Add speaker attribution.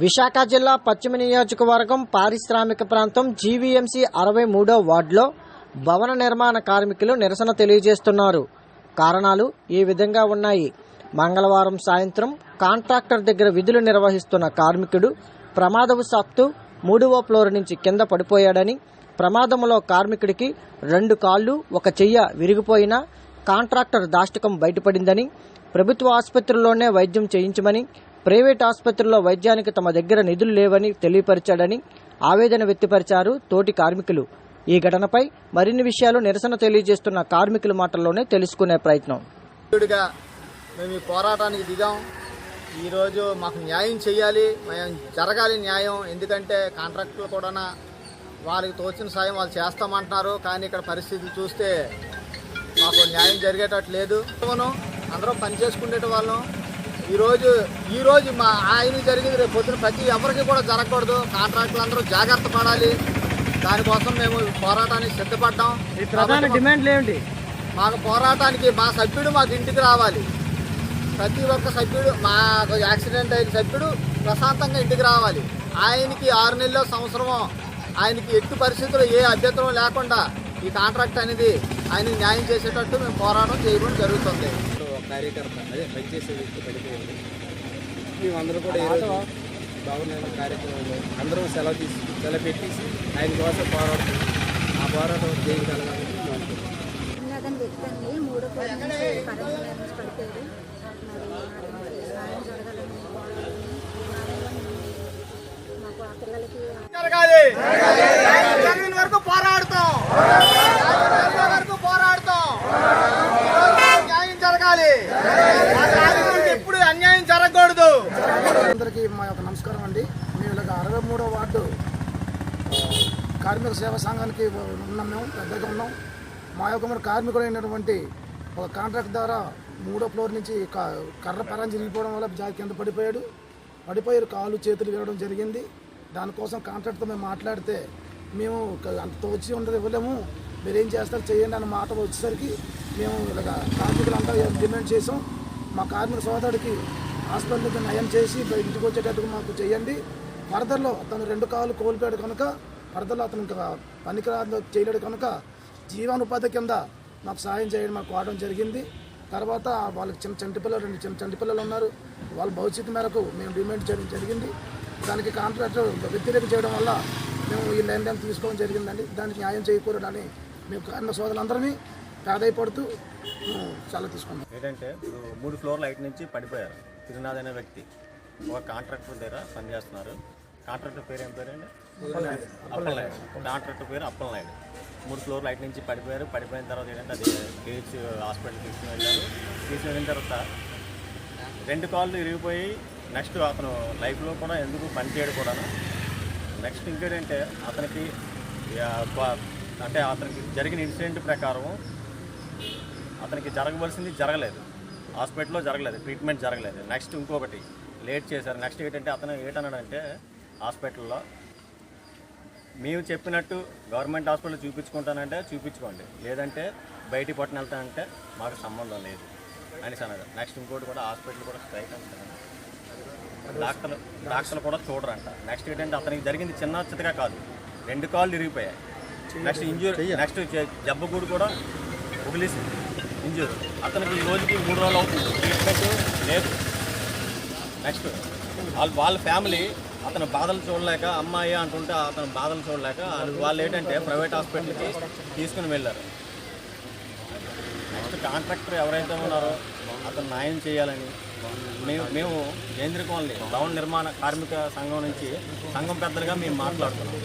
Speaker 1: విశాఖ జిల్లా పశ్చిమ నియోజకవర్గం పారిశ్రామిక ప్రాంతం జీవీఎంసీ అరవై మూడో వార్డులో భవన నిర్మాణ కార్మికులు నిరసన తెలియజేస్తున్నారు. కారణాలు ఈ విధంగా ఉన్నాయి. మంగళవారం సాయంత్రం కాంట్రాక్టర్ దగ్గర విధులు నిర్వహిస్తున్న కార్మికుడు ప్రమాదవశాత్తు మూడవ ఫ్లోర్ నుంచి కింద పడిపోయాడని ప్రమాదంలో కార్మికుడికి రెండు కాళ్ళు ఒక చెయ్య విరిగిపోయినా కాంట్రాక్టర్ దాష్టకం బయటపడిందని ప్రభుత్వ ఆసుపత్రిలోనే వైద్యం చేయించమని ప్రైవేట్ ఆసుపత్రిలో వైద్యానికి తమ దగ్గర నిధులు లేవని తెలియపరిచాడని ఆవేదన వ్యక్తపరిచారు తోటి కార్మికులు. ఈ ఘటనపై మరిన్ని విషయాలు నిరసన తెలియజేస్తున్న కార్మికుల మాటల్లోనే తెలుసుకునే ప్రయత్నం.
Speaker 2: మేము ఈ పోరాటానికి దిగాం. ఈరోజు మాకు న్యాయం చేయాలి మేము జరగాలి న్యాయం. ఎందుకంటే కాంట్రాక్టులు కూడా వాళ్ళకి తోచిన సాయం వాళ్ళు చేస్తామంటున్నారు. కానీ ఇక్కడ పరిస్థితి చూస్తే మాకు న్యాయం జరిగేటట్టు లేదు. అందరం పని చేసుకునే వాళ్ళం. ఈరోజు ఈరోజు మా ఆయన జరిగింది రేపు పొద్దున ప్రతి ఎవరికి కూడా జరగకూడదు. కాంట్రాక్టులు అందరూ జాగ్రత్త పడాలి. దానికోసం మేము పోరాటానికి సిద్ధపడ్డాం. కాబట్టి
Speaker 1: డిమాండ్లు ఏమిటి?
Speaker 2: మాకు పోరాటానికి మా సభ్యుడు మాకు ఇంటికి రావాలి. ప్రతి ఒక్క సభ్యుడు మాకు యాక్సిడెంట్ అయిన సభ్యుడు ప్రశాంతంగా ఇంటికి రావాలి. ఆయనకి ఆరు నెలల సంవత్సరమో ఆయనకి ఎట్టి పరిస్థితుల్లో ఏ అభ్యంతరం లేకుండా ఈ కాంట్రాక్ట్ అనేది ఆయనకి న్యాయం చేసేటట్టు మేము పోరాటం చేయడం జరుగుతుంది.
Speaker 3: కార్యకర్త అదే పనిచేసే వ్యక్తి పడిపోయింది మేమందరూ కూడా ఈరోజు బాగున్నాయి కార్యక్రమంలో అందరం సెలవు తీసి సెలవు పెట్టేసి ఆయన కోసం పోరాడుతుంది ఆ పోరాటం చేయగలగాలని మేము
Speaker 4: వ్యక్తి అండి మూడో ఫ్లోర్ నుంచి కరెంట్ డ్యామేజ్ పడిపోయాడు మరి అతనికి న్యాయం జరగాలని పోరాడుతున్నాం. మాకు ఆ పిల్లలకి
Speaker 2: జరగాలి జరిగిన వరకు పోరాడతాం జరిగిన వరకు పోరాడతాం న్యాయం జరగాలి మా కార్మికులకు ఎప్పుడు అన్యాయం జరగకూడదు
Speaker 5: అందరికీ మా యొక్క నమస్కారం అండి మేము ఇలాగ అరవై మూడో వార్డు కార్మిక సేవా సంఘానికి ఉన్నాం మేము పెద్దగా ఉన్నాం. మా యొక్క మన కార్మికుడైనటువంటి ఒక కాంట్రాక్ట్ ద్వారా మూడో ఫ్లోర్ నుంచి కర్ర పరం జరిగిపోవడం వల్ల జా కింద పడిపోయాడు. పడిపోయారు కాలు చేతులు విరగడం జరిగింది. దానికోసం కాంట్రాక్ట్తో మేము మాట్లాడితే మేము అంత తోచి ఉండదు ఇవ్వలేము. మీరు ఏం చేస్తారు చేయండి అన్న మాట వచ్చేసరికి మేము ఇలాగ కార్మికులంతా డిమాండ్ చేసాం మా కార్మిక సోదరుడికి హాస్పిటల్కి నయం చేసి ఇంటికి వచ్చేటట్టుగా మాకు చేయండి. వరదల్లో తను రెండు కాళ్ళు కోల్పోయాడు కనుక వరదల్లో అతను ఇంకా పనికిరాదు చేయలేడు కనుక జీవనోపాధి కింద మాకు సాయం చేయడం మాకు వాడడం జరిగింది. తర్వాత వాళ్ళకి చిన్న చంటి పిల్లలు రెండు చిన్న చంటి పిల్లలు ఉన్నారు. వాళ్ళ భవిష్యత్తు మేరకు మేము డిమాండ్ చేయడం జరిగింది. దానికి కాంట్రాక్టర్ వ్యతిరేకం చేయడం వల్ల మేము ఈ లైన్ తీసుకోవడం జరిగిందండి. దానికి న్యాయం చేయకూడదని మేము కార్మిక సోదరులందరినీ ప్రాధాయపడుతూ సెలవు తీసుకున్నాం.
Speaker 6: ఏంటంటే ఇప్పుడు మూడు ఫ్లోర్ల హైట్ నుంచి పడిపోయారు. తిరునాథ్ అనే వ్యక్తి. ఒక కాంట్రాక్టర్ దగ్గర పనిచేస్తున్నారు. కాంట్రాక్టర్ పేరు ఏం పేరండి అప్పలనాయుడు. కాంట్రాక్టర్ పేరు అప్పలనాయుడు. మూడు ఫ్లోర్ల హైట్ నుంచి పడిపోయారు. పడిపోయిన తర్వాత ఏంటంటే అది కేహెచ్ హాస్పిటల్ తీసుకుని వెళ్ళారు. తీసుకుని వెళ్ళిన తర్వాత రెండు కాళ్ళు ఇరిగిపోయి నెక్స్ట్ అతను లైఫ్లో కూడా ఎందుకు పని చేయడు కూడా నెక్స్ట్ ఇంకేంటంటే అతనికి అంటే అతనికి జరిగిన ఇన్సిడెంట్ ప్రకారం అతనికి జరగవలసింది జరగలేదు. హాస్పిటల్లో జరగలేదు ట్రీట్మెంట్ జరగలేదు. నెక్స్ట్ ఇంకొకటి లేట్ చేశారు. నెక్స్ట్ ఏంటంటే అతను ఏంటన్నాడంటే హాస్పిటల్లో మేము చెప్పినట్టు గవర్నమెంట్ హాస్పిటల్ చూపించుకుంటానంటే చూపించుకోండి. లేదంటే బయటికి పట్టున వెళ్తానంటే మాకు సంబంధం లేదు అనేసి అన్నది నెక్స్ట్ ఇంకోటి కూడా హాస్పిటల్ కూడా స్ట్రైక్ అంటారు డాక్టర్లు డాక్టర్లు కూడా చూడరంట. నెక్స్ట్ ఏంటంటే అతనికి జరిగింది చిన్న చితగా కాదు. రెండు కాళ్ళు ఇరిగిపోయాయి. నెక్స్ట్ ఇంజూరీ నెక్స్ట్ జబ్బగూడు కూడా ఉగిలేసింది ఇంజూర్. అతనికి ఈ రోజుకి మూడు రోజులు అవుతుంది. ట్రీట్మెంట్ లేదు. నెక్స్ట్ వాళ్ళ వాళ్ళ ఫ్యామిలీ అతను బాధలు చూడలేక అమ్మాయి అంటుంటే అతను బాధలు చూడలేక వాళ్ళు ఏంటంటే ప్రైవేట్ హాస్పిటల్కి తీసుకుని వెళ్ళారు. నెక్స్ట్ కాంట్రాక్టర్ ఎవరైతే ఉన్నారో అతను న్యాయం చేయాలని మేము మేము కేంద్ర కాలనీ భవన నిర్మాణ కార్మిక సంఘం నుంచి సంఘం పెద్దలుగా మేము మాట్లాడుతున్నాం.